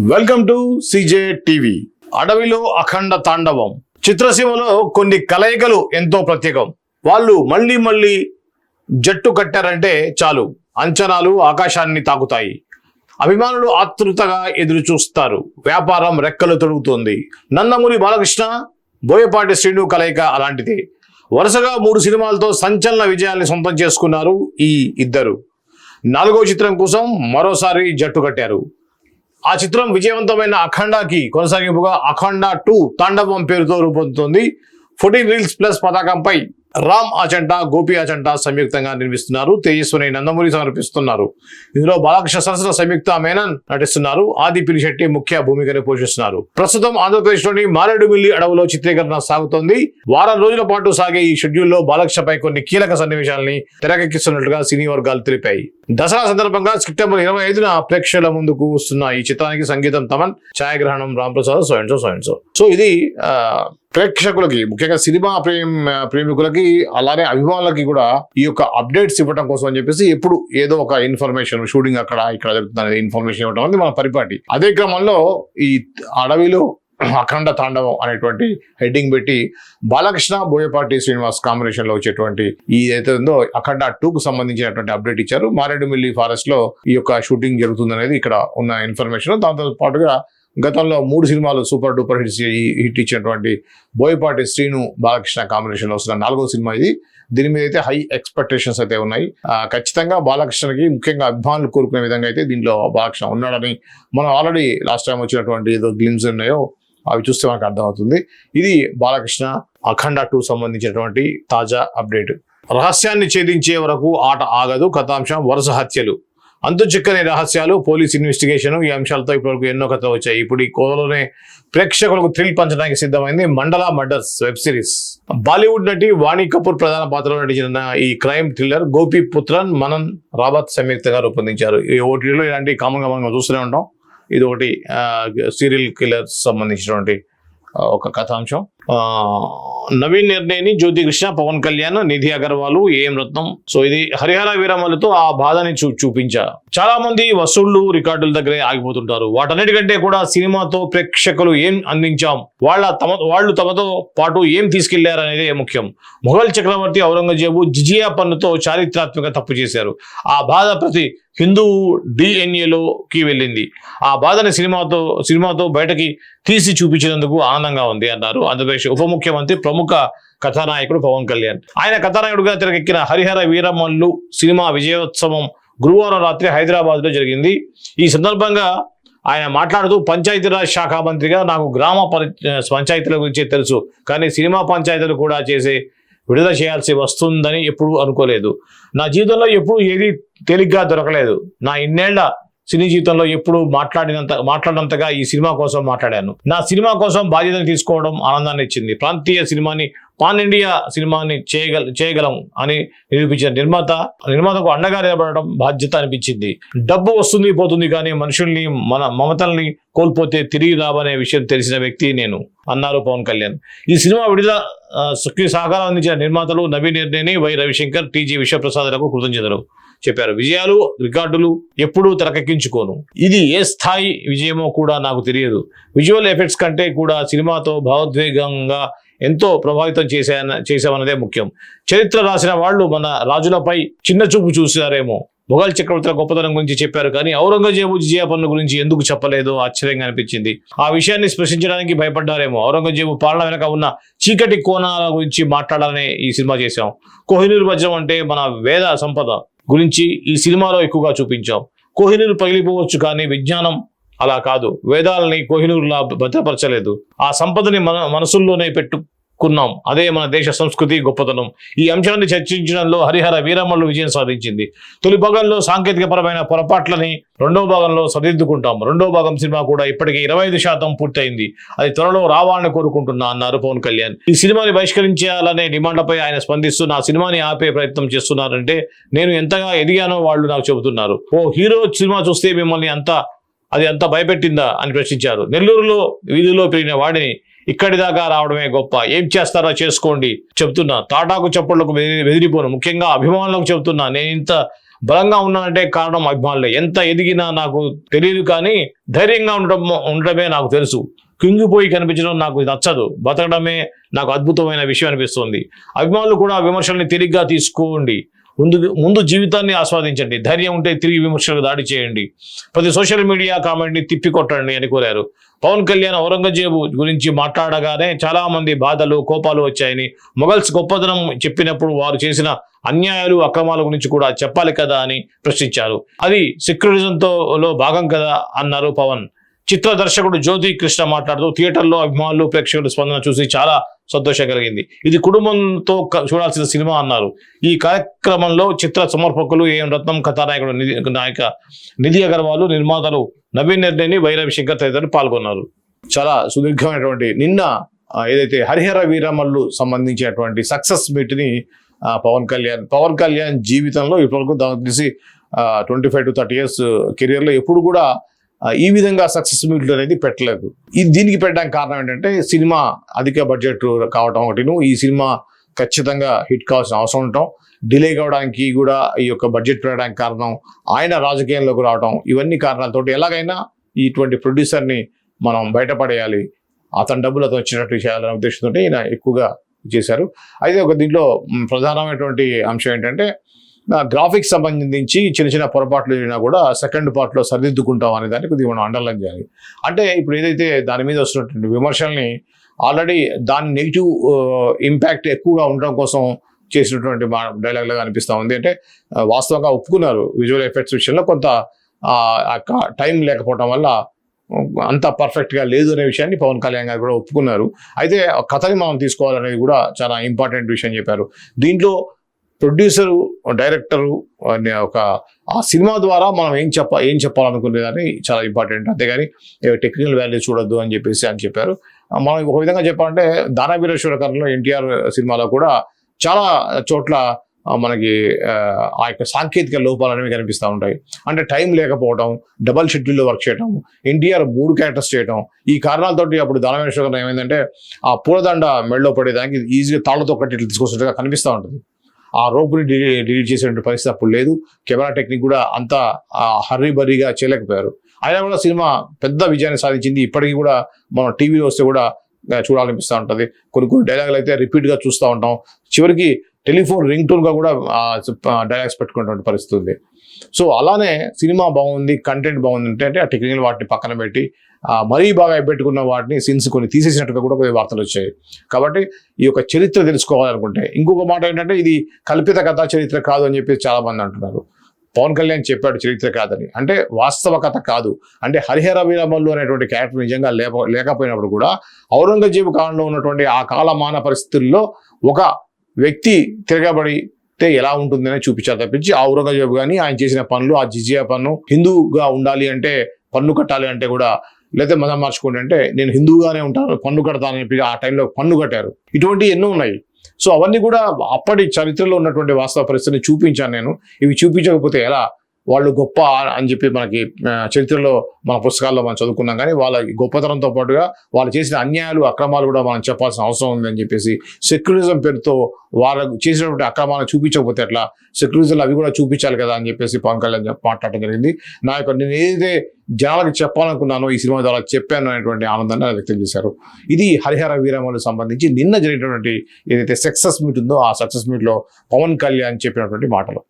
Welcome to CJ TV. అడవిలో అఖండ తాండవం. చిత్రసీమలో కొన్ని కలయికలు ఎంతో ప్రత్యేకం. వాళ్ళు మళ్ళీ మళ్ళీ జట్టు కట్టారంటే చాలు. అంచనాలు ఆకాశాన్ని తాకుతాయి. అభిమానులు ఆతృతగా ఎదురు చూస్తారు వ్యాపారం రెక్కలు తొడుగుతోంది. నందమూరి బాలకృష్ణ బోయపాటి శ్రీను కలయిక అలాంటిది. వరుసగా మూడు సినిమాలతో సంచలన విజయాన్ని సొంతం చేసుకున్నారు ఈ ఇద్దరు. నాలుగో చిత్రం కోసం మరోసారి జట్టు కట్టారు. ఆ చిత్రం విజయవంతమైన అఖండకి కొనసాగింపుగా అఖండ టూ తాండవం పేరుతో రూపొందుతోంది. ఫోర్టీన్ రీల్స్ ప్లస్ పతాకంపై రామ్ అజంట గోపి అచంట సంయుక్తంగా నిర్మిస్తున్నారు. తేజస్విని నందమూరి సమర్పిస్తున్నారు. ఇందులో బాలకృష్ణ సరసన సంయుక్త మేనన్ నటిస్తున్నారు. ఆది పిరిశెట్టి ముఖ్య భూమికను పోషిస్తున్నారు. ప్రస్తుతం ఆంధ్రప్రదేశ్లోని మారేడుమిల్లి అడవులో చిత్రీకరణ సాగుతోంది. వారం రోజుల పాటు సాగే ఈ షెడ్యూల్లో బాలకృష్ణపై కొన్ని కీలక సన్నివేశాలని తెరకెక్కిస్తున్నట్లుగా సినీ వర్గాలు తెలిపాయి. దసరా సందర్భంగా సెప్టెంబర్ ఇరవై ఐదున ప్రేక్షకుల ముందుకు వస్తున్న ఈ చిత్రానికి సంగీతం తమన్ ఛాయాగ్రహణం రాంప్రసాద్ సోయన్సో సోయన్సో సో ఇది ప్రేక్షకులకి ముఖ్యంగా సినిమా ప్రేమ ప్రేమికులకి అలానే అభిమానులకి కూడా ఈ యొక్క అప్డేట్స్ ఇవ్వడం కోసం అని చెప్పేసి ఎప్పుడు ఏదో ఒక ఇన్ఫర్మేషన్ షూటింగ్ అక్కడ ఇక్కడ జరుగుతుంది అనేది ఇన్ఫర్మేషన్ ఇవ్వడం అనేది మన పరిపాటి. అదే క్రమంలో ఈ అడవిలో అఖండ తాండవం అనేటువంటి హెడ్డింగ్ పెట్టి బాలకృష్ణ బోయపాటి శ్రీనివాస్ కాంబినేషన్లో వచ్చేటువంటి ఈ ఏదైతే ఉందో అఖండ టూకు సంబంధించినటువంటి అప్డేట్ ఇచ్చారు. మారేడుమిల్లి ఫారెస్ట్లో ఈ యొక్క షూటింగ్ జరుగుతుందనేది ఇక్కడ ఉన్న ఇన్ఫర్మేషన్ దాంతో పాటుగా గతంలో మూడు సినిమాలు సూపర్ డూపర్ హిట్స్ హిట్ ఇచ్చినటువంటి బోయపాటి శ్రీను బాలకృష్ణ కాంబినేషన్ వస్తున్న నాలుగో సినిమా ఇది. దీని మీద అయితే హై ఎక్స్పెక్టేషన్స్ అయితే ఉన్నాయి. ఖచ్చితంగా బాలకృష్ణకి ముఖ్యంగా అభిమానులు కోరుకునే విధంగా అయితే దీంట్లో బాలకృష్ణ ఉన్నాడని మనం ఆల్రెడీ లాస్ట్ టైం వచ్చినటువంటి ఏదో గ్లిమ్స్ ఉన్నాయో అవి చూస్తే మనకు అర్థమవుతుంది. ఇది బాలకృష్ణ అఖండ టూ సంబంధించినటువంటి తాజా అప్డేట్. రహస్యాన్ని ఛేదించే వరకు ఆట ఆగదు కథాంశం వరుస హత్యలు. అంతు చిక్కని రహస్యాలు పోలీస్ ఇన్వెస్టిగేషన్ ఈ అంశాలతో ఇప్పటివరకు ఎన్నో కథలు వచ్చాయి. ఇప్పుడు ఈ కోలోనే ప్రేక్షకులకు థ్రిల్ పంచడానికి సిద్ధమైంది మండల మర్డర్స్ వెబ్ సిరీస్. బాలీవుడ్ నటి వాణి కపూర్ ప్రధాన పాత్రలో నటించిన ఈ క్రైమ్ థ్రిల్లర్ గోపి పుత్రన్ మనన్ రాబత్ సంయుక్తంగా రూపొందించారు. ఈ ఓటీలో ఇలాంటి కామన్గా మనం చూస్తూనే ఉంటాం. ఇది ఒకటి సీరియల్ కిల్లర్ సంబంధించినటువంటి ఒక కథాంశం. నవీన్ నిర్ణయని జ్యోతి కృష్ణ పవన్ కళ్యాణ్ నిధి అగర్వాల్ ఏం రత్నం. సో ఇది హరిహర వీరమ్మలతో ఆ బాధని చూ చూపించా చాలా మంది వసూళ్ళు రికార్డుల దగ్గరే ఆగిపోతుంటారు. వాటన్నిటికంటే కూడా సినిమాతో ప్రేక్షకులు ఏం అందించాం? వాళ్ళ తమ వాళ్ళు తమతో పాటు ఏం తీసుకెళ్ళారు అనేది ముఖ్యం. మొఘల్ చక్రవర్తి ఔరంగజేబు జిజియా పన్నుతో చారిత్రాత్మక తప్పు చేశారు. ఆ బాధ ప్రతి హిందూ డిఎన్ఏలోకి వెళ్ళింది. ఆ బాధని సినిమాతో సినిమాతో బయటకి తీసి చూపించినందుకు ఆనందంగా ఉంది అన్నారు. ఆంధ్రప్రదేశ్ ఉప ముఖ్యమంత్రి ప్రముఖ కథానాయకుడు పవన్ కళ్యాణ్. ఆయన కథానాయకుడుగా తెరకెక్కిన హరిహర వీరమల్లు సినిమా విజయోత్సవం గురువారం రాత్రి హైదరాబాద్లో జరిగింది. ఈ సందర్భంగా ఆయన మాట్లాడుతూ పంచాయతీరాజ్ శాఖ మంత్రిగా నాకు గ్రామ పరి పంచాయతీల గురించి తెలుసు. కానీ సినిమా పంచాయతీలు కూడా చేసే విడుదల చేయాల్సి వస్తుందని ఎప్పుడు అనుకోలేదు. నా జీవితంలో ఎప్పుడు ఏది తేలిగ్గా దొరకలేదు. నా ఇన్నేళ్ళ సినీ జీవితంలో ఎప్పుడు మాట్లాడినంత మాట్లాడినంతగా ఈ సినిమా కోసం మాట్లాడాను. నా సినిమా కోసం బాధ్యతను తీసుకోవడం ఆనందాన్ని ఇచ్చింది. ప్రాంతీయ సినిమాని పాన్ ఇండియా సినిమాని చేయగల చేయగలం అని నిరూపించిన నిర్మాత నిర్మాతకు అండగా నిలబడడం బాధ్యత అనిపించింది. డబ్బు వస్తుంది పోతుంది కానీ మనుషుల్ని మన మమతల్ని కోల్పోతే తిరిగి రావనే విషయం తెలిసిన వ్యక్తి నేను అన్నారు పవన్ కళ్యాణ్. ఈ సినిమా విడుదల ఆ, సహకారం అందించిన నిర్మాతలు నవీన్ నిర్ణయని వై రవిశంకర్ టీజీ విశ్వప్రసాద్లకు కృతజ్ఞతలు. చెప్పారు. విజయాలు రికార్డులు ఎప్పుడూ తెరకెక్కించుకోను. ఇది ఏ స్థాయి విజయమో కూడా నాకు తెలియదు. విజువల్ ఎఫెక్ట్స్ కంటే కూడా సినిమాతో భావోద్వేగంగా ఎంతో ప్రభావితం చేసా చేశామన్నదే ముఖ్యం. చరిత్ర రాసిన వాళ్ళు మన రాజులపై చిన్న చూపు చూసారేమో మొఘల్ చక్రవర్తుల గొప్పతనం గురించి చెప్పారు కానీ ఔరంగజేబు జిజియా పన్ను గురించి ఎందుకు చెప్పలేదో? ఆశ్చర్యంగా అనిపించింది. ఆ విషయాన్ని స్పృశించడానికి భయపడ్డారేమో. ఔరంగజేబు పాలన వెనక ఉన్న చీకటి కోణాల గురించి మాట్లాడాలనే ఈ సినిమా చేశాం. కోహినూర్ వజ్రం అంటే మన వేద సంపద. గురించి ఈ సినిమాలో ఎక్కువగా చూపించాం. కోహినూరు పగిలిపోవచ్చు కానీ విజ్ఞానం అలా కాదు. వేదాలని కోహినూరులా భద్రపరచలేదు. ఆ సంపదని మన మనసుల్లోనే పెట్టు కున్నాం అదే మన దేశ సంస్కృతి గొప్పతనం. ఈ అంశాన్ని చర్చించడంలో హరిహర వీరమ్మలు విజయం సాధించింది. తొలి భాగంలో సాంకేతికపరమైన పొరపాట్లని రెండో భాగంలో సరిదిద్దుకుంటాం. రెండో భాగం సినిమా కూడా ఇప్పటికే ఇరవై ఐదు శాతం పూర్తయింది. అది త్వరలో రావాలని కోరుకుంటున్నా అన్నారు పవన్ కళ్యాణ్. ఈ సినిమాని బహిష్కరించాలనే డిమాండ్లపై ఆయన స్పందిస్తూ నా సినిమాని ఆపే ప్రయత్నం చేస్తున్నారంటే నేను ఎంతగా ఎదిగానో వాళ్ళు నాకు చెబుతున్నారు. ఓ హీరో సినిమా చూస్తే మిమ్మల్ని అంత అది అంత భయపెట్టిందా అని ప్రశ్నించారు. నెల్లూరులో వీధిలో పెరిగిన వాడిని ఇక్కడి దాకా రావడమే గొప్ప. ఏం చేస్తారో చేసుకోండి. చెప్తున్నా. తాటాకు చప్పట్లకు బెదిరి- బెదిరిపోను ముఖ్యంగా అభిమానులకు చెప్తున్నా. నేను ఇంత బలంగా ఉన్నానంటే కారణం అభిమానులే. ఎంత ఎదిగినా నాకు తెలియదు కానీ ధైర్యంగా ఉండడం ఉండడమే నాకు తెలుసు. కుంగిపోయి కనిపించడం నాకు నచ్చదు. బతకడమే నాకు అద్భుతమైన విషయం అనిపిస్తుంది. అభిమానులు కూడా విమర్శల్ని తిరిగ్గా తీసుకోండి. ముందు ముందు జీవితాన్ని ఆస్వాదించండి. ధైర్యం ఉంటే తిరిగి విమర్శలకు దాడి చేయండి. ప్రతి సోషల్ మీడియా కామెంట్ని తిప్పికొట్టండి అని కోరారు. పవన్ కళ్యాణ్ ఔరంగజేబు గురించి మాట్లాడగానే చాలామంది బాధలు కోపాలు వచ్చాయని మొఘల్స్ గొప్పదనం చెప్పినప్పుడు వారు చేసిన అన్యాయాలు అక్రమాల గురించి కూడా చెప్పాలి కదా అని ప్రశ్నించారు. అది సెక్యులరిజంతో లో భాగం కదా అన్నారు పవన్. చిత్ర దర్శకుడు జ్యోతి కృష్ణ మాట్లాడుతూ థియేటర్లో అభిమానులు ప్రేక్షకుల స్పందన చూసి చాలా సంతోషం కలిగింది ఇది కుటుంబంతో చూడాల్సిన సినిమా అన్నారు. ఈ కార్యక్రమంలో చిత్ర సమర్పకులు ఏం రత్నం కథానాయకుడు నాయక నిధి అగర్వాల్ నిర్మాతలు నవీన్ నిర్ణయని వైరవి శంకర్ తదితరులు పాల్గొన్నారు. చాలా సుదీర్ఘమైనటువంటి నిన్న ఏదైతే హరిహర వీరమల్లు సంబంధించినటువంటి సక్సెస్ మీట్ని పవన్ కళ్యాణ్ పవన్ కళ్యాణ్ జీవితంలో ఇప్పటివరకు దానికి తెలిసి twenty five to thirty years కెరియర్లో ఎప్పుడు కూడా ఈ విధంగా సక్సెస్ మీట్లు అనేది పెట్టలేదు. ఇది దీనికి పెట్టడానికి కారణం ఏంటంటే సినిమా అధిక బడ్జెట్ కావటం ఒకటిను ఈ సినిమా ఖచ్చితంగా హిట్ కావాల్సిన అవసరం ఉండటం. డిలే కావడానికి కూడా ఈ యొక్క బడ్జెట్ పెరగడానికి కారణం ఆయన రాజకీయంలోకి రావడం ఇవన్నీ కారణాలతోటి ఎలాగైనా ఇటువంటి ప్రొడ్యూసర్ని మనం బయటపడేయాలి. అతని డబ్బులు అతను వచ్చినట్టు చేయాలనే ఉద్దేశంతో ఈయన ఎక్కువగా చేశారు. అయితే ఒక దీంట్లో ప్రధానమైనటువంటి అంశం ఏంటంటే గ్రాఫిక్స్ సంబంధించి చిన్న చిన్న పొరపాట్లు జరిగినా కూడా సెకండ్ పార్ట్లో సరిదిద్దుకుంటాం అనే దాన్ని కొద్దిగా మనం అండర్లైన్ చేయాలి. అంటే ఇప్పుడు ఏదైతే దాని మీద వస్తున్నటువంటి విమర్శల్ని ఆల్రెడీ దాని నెగిటివ్ ఇంపాక్ట్ ఎక్కువగా ఉండడం కోసం చేసినటువంటి మా డైలాగ్లాగా అనిపిస్తూ ఉంది. అంటే వాస్తవంగా ఒప్పుకున్నారు విజువల్ ఎఫెక్ట్స్ విషయంలో కొంత టైం లేకపోవడం వల్ల అంత పర్ఫెక్ట్గా లేదు అనే విషయాన్ని పవన్ కళ్యాణ్ గారు కూడా ఒప్పుకున్నారు. అయితే ఆ కథని మనం తీసుకోవాలనేది కూడా చాలా ఇంపార్టెంట్ విషయం చెప్పారు. దీంట్లో ప్రొడ్యూసరు డైరెక్టరు అనే ఒక ఆ సినిమా ద్వారా మనం ఏం చెప్ప ఏం చెప్పాలనుకునేదాన్ని చాలా ఇంపార్టెంట్. అంతేగాని టెక్నికల్ వాల్యూ చూడొద్దు అని చెప్పేసి అని చెప్పారు. మనం ఒక విధంగా చెప్పాలంటే దానవీరేశ్వర కథలో ఎన్టీఆర్ సినిమాలో కూడా చాలా చోట్ల మనకి ఆ, యొక్క సాంకేతిక లోపాలు అనేవి కనిపిస్తూ ఉంటాయి. అంటే టైం లేకపోవడం డబల్ షెడ్యూల్లో వర్క్ చేయడం ఎన్టీఆర్ మూడు క్యారెక్టర్స్ చేయడం ఈ కారణాలతోటి అప్పుడు దానవేశ్వర ఏమైందంటే ఆ పూలదండ మెడలో పడేదానికి ఈజీగా తాళ్ళతో కట్టి ఇట్లా తీసుకొచ్చినట్టుగా కనిపిస్తూ ఉంటుంది. ఆ రోపుని డిలీట్ చేసేటువంటి పరిస్థితి అప్పుడు లేదు. కెమెరా టెక్నిక్ కూడా అంత హర్రీ బర్రీగా చేయలేకపోయారు. అయినా కూడా సినిమా పెద్ద విజయాన్ని సాధించింది. ఇప్పటికీ కూడా మనం టీవీలో వస్తే కూడా చూడాలనిపిస్తూ ఉంటుంది. కొన్ని కొన్ని డైలాగులు అయితే రిపీట్గా చూస్తూ ఉంటాం. చివరికి టెలిఫోన్ రింగ్ టోన్గా కూడా డైలాగ్స్ పెట్టుకునేటువంటి పరిస్థితి ఉంది. సో అలానే సినిమా బాగుంది కంటెంట్ బాగుంది అంటే అంటే ఆ టెక్నికల్ వాటిని పక్కన పెట్టి మరీ బాగా పెట్టుకున్న వాటిని సీన్స్ కొన్ని తీసేసినట్టుగా కూడా కొన్ని వార్తలు వచ్చాయి. కాబట్టి ఈ యొక్క చరిత్ర తెలుసుకోవాలనుకుంటే ఇంకొక మాట ఏంటంటే ఇది కల్పిత కథ చరిత్ర కాదు అని చెప్పి చాలామంది అంటున్నారు. పవన్ కళ్యాణ్ చెప్పాడు చరిత్ర కాదని. అంటే వాస్తవ కథ కాదు. అంటే హరిహర వీరమల్లు అనేటువంటి క్యారెక్టర్ నిజంగా లేక లేకపోయినప్పుడు కూడా ఔరంగజేబు కాలంలో ఉన్నటువంటి ఆ కాలమాన పరిస్థితుల్లో ఒక వ్యక్తి తిరగబడితే ఎలా ఉంటుందనే చూపించారు తప్పించి ఔరంగజేబు కానీ ఆయన చేసిన పనులు ఆ జిజియా పన్ను హిందూగా ఉండాలి అంటే పన్ను కట్టాలి అంటే కూడా లేదా మతం మార్చుకోండి అంటే నేను హిందూగానే ఉంటాను పన్ను కడతాను చెప్పి ఆ టైంలో పన్ను కట్టారు. ఇటువంటి ఎన్నో ఉన్నాయి. సో అవన్నీ కూడా అప్పటి చరిత్రలో ఉన్నటువంటి వాస్తవ పరిస్థితిని చూపించాను నేను. ఇవి చూపించకపోతే ఎలా? వాళ్ళు గొప్ప అని చెప్పి మనకి చరిత్రలో మన పుస్తకాల్లో మనం చదువుకున్నాం. కానీ వాళ్ళ గొప్పతనంతో పాటుగా వాళ్ళు చేసిన అన్యాయాలు అక్రమాలు కూడా మనం చెప్పాల్సిన అవసరం ఉందని చెప్పేసి సెక్యులరిజం పేరుతో వాళ్ళకు చేసినటువంటి అక్రమాలను చూపించకపోతే ఎట్లా? సెక్యులరిజంలు అవి కూడా చూపించాలి కదా అని చెప్పేసి పవన్ కళ్యాణ్ మాట్లాడటం జరిగింది. నా యొక్క నేను ఏదైతే జనాలకు చెప్పాలనుకున్నానో ఈ సినిమా ద్వారా చెప్పాను అనేటువంటి ఆనందాన్ని వ్యక్తం చేశారు. ఇది హరిహర వీరమ్మలకు సంబంధించి నిన్న జరిగినటువంటి ఏదైతే సక్సెస్ మీట్ ఉందో ఆ సక్సెస్ మీట్లో పవన్ కళ్యాణ్ చెప్పినటువంటి మాటలు.